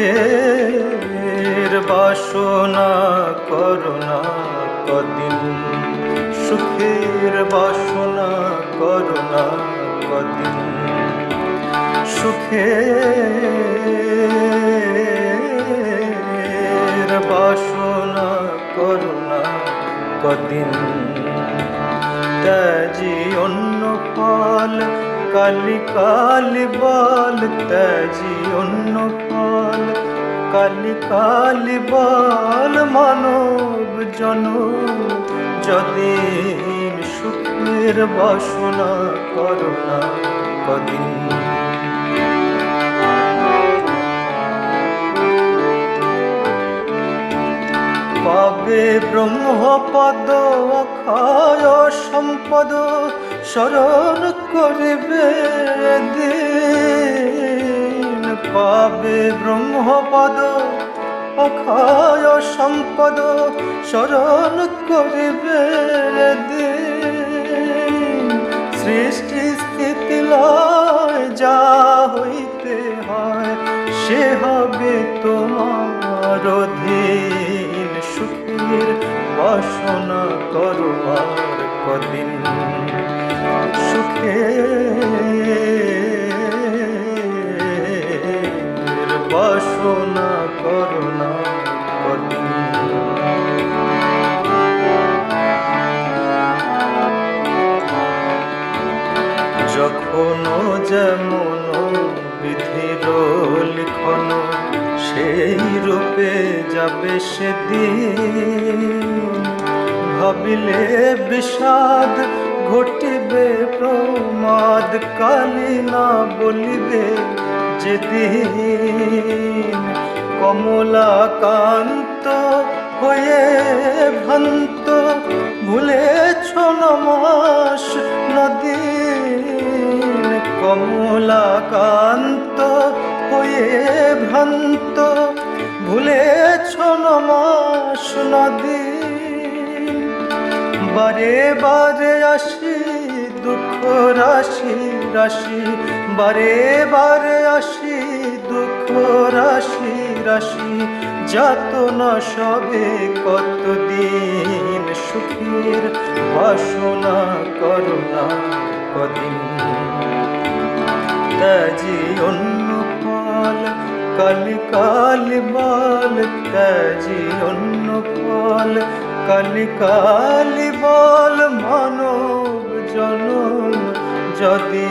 সুখের বাসনা করোনা কদিন। সুখের বাসনা করোনা কদিন। সুখের বাসনা করোনা কদিন। তাজি অন্য পাল কালি কালি বল ত্যাজি অন্য ফল কালি কালি বল মানব জন। যদি সুখের বাসনা করোনা কদিন। পাবে ব্রহ্মপদ, অক্ষয় সম্পদ। স্মরণ করবে দিন। পাবে ব্রহ্মপদ, অক্ষয় সম্পদ, স্মরণ করবে দিন। সৃষ্টি স্থিতি লয় যা হইতে হয়, সে হবে তোমার অধীন। সুখের বাসনা করো কদিন। সুখের বাসনা করো না কদিন যেমন বিধির লিখন, সেই রূপে যাবে সেদিন। ভাবিলে বিষাদ ঘটিবে প্রমাদ কালি না বলিবে যেদিন কমলাকান্ত হয়ে ভ্রান্ত ভুলেছ নমাস নদীন কমলাকান্ত হয়ে ভ্রান্ত ভুলেছ নমাস নদী বারে বারে আসি রাশি রাশি, বারে বারে আসি, দুঃখ রাশি রাশি যাত না সবে কতদিন সুখের বাসনা করোনা কদিন। ত্যাজি অন্য ফল কালি কালি বল, ত্যাজি অন্য ফল কালি কালি বল, মানব জনম যদি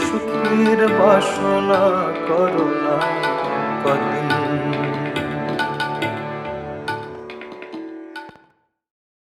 সুখের বাসনা করোনা কদিন।